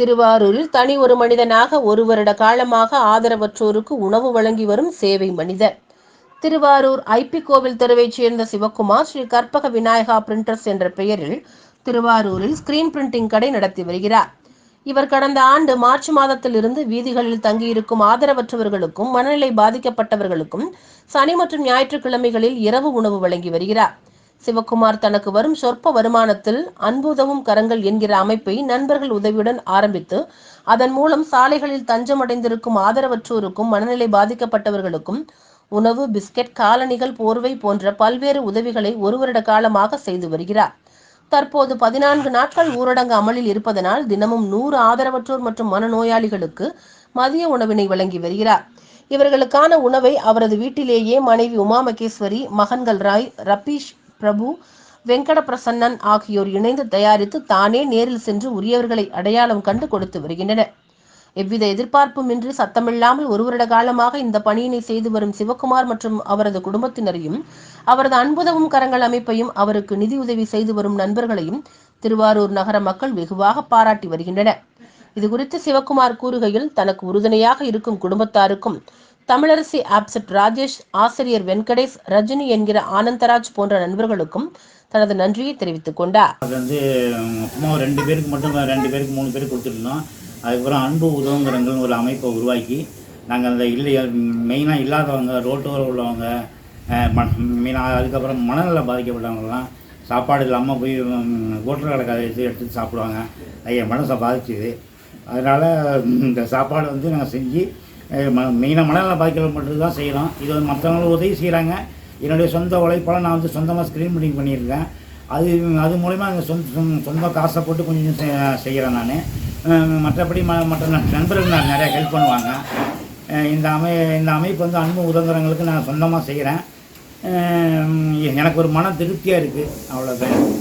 திருவாரூரில் தனி ஒரு மனிதனாக ஒரு வருட காலமாக ஆதரவற்றோருக்கு உணவு வழங்கி வரும் சேவை மனிதர். திருவாரூர் ஐபி கோவில் தெருவைச் சேர்ந்த சிவகுமார் ஸ்ரீ கற்பக விநாயகா பிரிண்டர்ஸ் என்ற பெயரில் திருவாரூரில் ஸ்கிரீன் பிரிண்டிங் கடை நடத்தி வருகிறார். இவர் கடந்த ஆண்டு மார்ச் மாதத்தில் இருந்து வீதிகளில் தங்கியிருக்கும் ஆதரவற்றவர்களுக்கும் மனநிலை பாதிக்கப்பட்டவர்களுக்கும் சனி மற்றும் ஞாயிற்றுக்கிழமைகளில் இரவு உணவு வழங்கி வருகிறார். சிவக்குமார் தனக்கு வரும் சொற்ப வருமானத்தில் அன்புதவும் கரங்கள் என்கிற அமைப்பை நண்பர்கள் உதவியுடன் ஆரம்பித்து அதன் மூலம் சாலைகளில் தஞ்சமடைந்திருக்கும் ஆதரவற்றோருக்கும் மனநிலை பாதிக்கப்பட்டவர்களுக்கும் உணவு பிஸ்கெட் காலணிகள் போர்வை போன்ற பல்வேறு உதவிகளை ஒரு வருட காலமாக செய்து வருகிறார். தற்போது பதினான்கு நாட்கள் ஊரடங்கு அமலில் இருப்பதனால் தினமும் நூறு ஆதரவற்றோர் மற்றும் மனநோயாளிகளுக்கு மதிய உணவினை வழங்கி வருகிறார். இவர்களுக்கான உணவை அவரது வீட்டிலேயே மனைவி உமா மகேஸ்வரி மகன்கள் ராய் ரபீஷ் பிரபு வெங்கட பிரசன்னன் ஆகியோர் இணைந்து தயாரித்து தானே நேரில் சென்று உரியவர்களை அடையாளம் கண்டு கொடுத்து வருகின்றனர். எவ்வித எதிர்பார்ப்புமின்றி சத்தமில்லாமல் ஒரு வருட காலமாக இந்த பணியினை செய்து வரும் சிவகுமார் மற்றும் அவரது குடும்பத்தினரையும் அவரது அன்புதவும் கரங்கள் அமைப்பையும் அவருக்கு நிதியுதவி செய்து வரும் நண்பர்களையும் திருவாரூர் நகர மக்கள் வெகுவாக பாராட்டி வருகின்றனர். இதுகுறித்து சிவகுமார் கூறுகையில் தனக்கு உறுதுணையாக இருக்கும் குடும்பத்தாருக்கும் தமிழரசி ஆப்செட் ராஜேஷ் ஆசிரியர் வெங்கடேஷ் ரஜினி என்கிற ஆனந்தராஜ் போன்ற நண்பர்களுக்கும் தனது நன்றியை தெரிவித்துக் கொண்டார். அது வந்து சும்மா ரெண்டு பேருக்கு மட்டும் ரெண்டு பேருக்கு மூணு பேருக்கு கொடுத்துருந்தோம் அதுக்கப்புறம் அன்பு உதவுங்கிறங்கள் ஒரு அமைப்பை உருவாக்கி நாங்கள் அந்த இல்லை மெயினாக இல்லாதவங்க ரோட்டோரம் உள்ளவங்க மெயினாக அதுக்கப்புறம் மனநல பாதிக்கப்பட்டவங்கலாம் சாப்பாடு இல்லாமல் போய் ஹோட்டல் கடை எடுத்து எடுத்து சாப்பிடுவாங்க. ஐயா மனசை பாதிச்சுது. அதனால் இந்த சாப்பாடு வந்து நாங்கள் செஞ்சு மெயினாக மனநல பாதிக்கப்பட்ட மட்டும் தான் செய்கிறோம் இது வந்து மற்றவங்களும் உதவி செய்கிறாங்க என்னுடைய சொந்த உழைப்பால் நான் வந்து சொந்தமாக ஸ்க்ரீன் பிரிண்டிங் பண்ணியிருக்கேன். அது அது மூலிமா அங்கே சொந்த சொந்த- சொந்த காசை போட்டு கொஞ்சம் செய்கிறேன் நான். மற்றபடி ம மற்ற நண்பர்கள் நான் நிறையா ஹெல்ப் பண்ணுவாங்க. இந்த அமை இந்த அமைப்பு வந்து அன்பு உதவுறவங்களுக்கு நான் சொந்தமாக செய்கிறேன் எனக்கு ஒரு மன திருப்தியாக இருக்குது அவ்வளோதான்